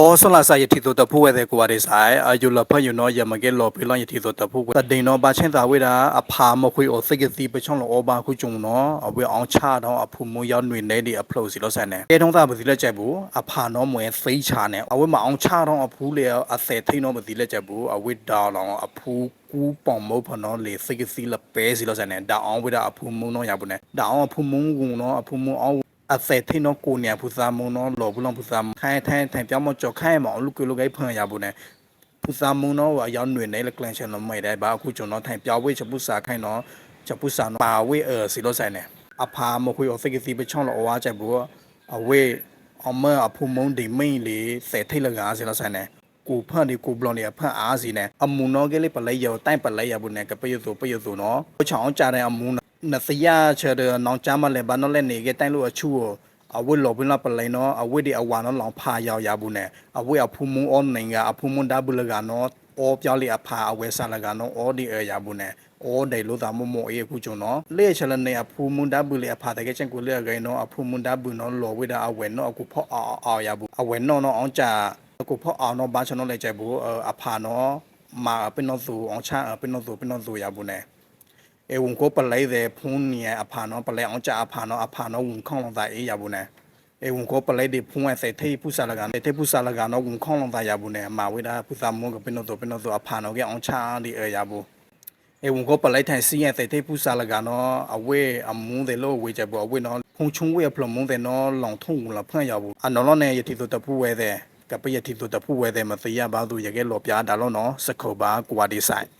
အောဆလာစာယတိတော့တဖို့ဝဲတဲ့ကွာဒီဆိုင်အယူလဖယူနော်ယမကဲလော်ပီလောယတိတော့တဖို့တဒိန်နော်ဘာချင်းသာဝဲတာအဖာမခွေအောစိကစီပချုံလောဘာခုကျုံနော်အဝဲအောင်ချတော့အဖူမရောက်နေနေဒီအဖလို့စီလို့ဆန်နေကဲထုံးသားပစီလက်ချက်ဘူးအဖာနော်မွဲဖိချာနေအဝဲမအောင်ချတော့အဖူလေအစဲထိန်နော်ပစီလက်ချက်ဘူးအဝဲဒေါလောင်အဖူကူပောင်မုတ်ဖနော်လေစိကစီလပဲစီလို့ဆန်နေဒါအောင်ဝဲတာအဖူမုံနော်ရဘူးနေဒါအောင်အဖူမုံကုံနော်အဖူမုံအောင် အစက်ထိနော်ကိုနေဖူစာမုံနော်လော်ဘူးလော်ဖူစာခိုင်းထိုင်းထိုင်းပြောင်းမကြော်ခိုင်းမအောင်လူကလူကိဖန်ရဘူးနဲ့ဖူစာမုံနော်အရောက်ຫນွေနေလကလန်ရှင်နော်မိုက်တယ်ဘာအခုကျွန်တော်ထိုင်းပြောင်းဝေးချပူစာခိုင်းနော်ချပူစာနော်ပါဝေးအစီလို့ဆိုင်နေအဖာမခွေအစိကစီပချောင်းလောဝါချက်ဘူးအဝေးအမအဖူမုံဒီမိန်လေစက်ထိတ်လကားစီလို့ဆိုင်နေကိုဖန်ဒီကိုဘလော်နေဖန်အားစီနေအမူနော်ကလေးပလဲရောတိုင်ပလဲရဘူးနဲ့ကပယုဆိုပယုဆိုနော်ချောင်းကြတဲ့အမူ နစရချတဲ့နောင်ချမ်းမလဲဘာနော်လဲနေကတိုင်လို့အချူကိုအဝိလောဘလပလိုင်နောအဝိဒီအဝါနောလောင်ဖာယောရဘူးနဲ့အဝိအဖူမုံအွန်နိုင်ကအဖူမွန်ဒါဘူးလကနောအောပြောင်းလေအဖာအဝဲဆာလကနောအောဒီအရဘူးနဲ့အောဒဲလို့သာမမောအေခုချုံနော်လေချလနေအဖူမွန်ဒါဘူးလေအဖာတကယ်ချင်းကိုလေဂိနောအဖူမွန်ဒါဘူးနောလောဝိဒါအဝဲနောအခုဖော့အောအောရဘူးအဝဲနောနောအောင်ကြအခုဖော့အောနောဘာချနောလေချက်ဘူးအ เอวุงก็ปลายเดพูนเนี่ยอภานอปลายองจ่าอภานออภานอวุงข้องลงตาเอยาบุเนเอวุงก็ปลายเดพูนไอเศรษฐีผู้สารกันเศรษฐีผู้สารกันอวุงข้องลงตายาบุเนมาเวลาผู้สามมงกับเป็นตัวเป็นตัวอภานอแกองชาดีเอยาบุเอวุงก็ปลายแทนซีไอเศรษฐีผู้สารกันอเอาเวอมุงเดโลเวจะบอกเวนอพงชุ่งเวพลมุงเดนอหลงทุ่งละเพื่อนยาบุอันนอเนี่ยยติตัวตะผู้เวเดกับไปยติตัวตะผู้เวเดมาเสียบาดูอยากแกหลบยาดาลเนาะสกบากวาดีไซน์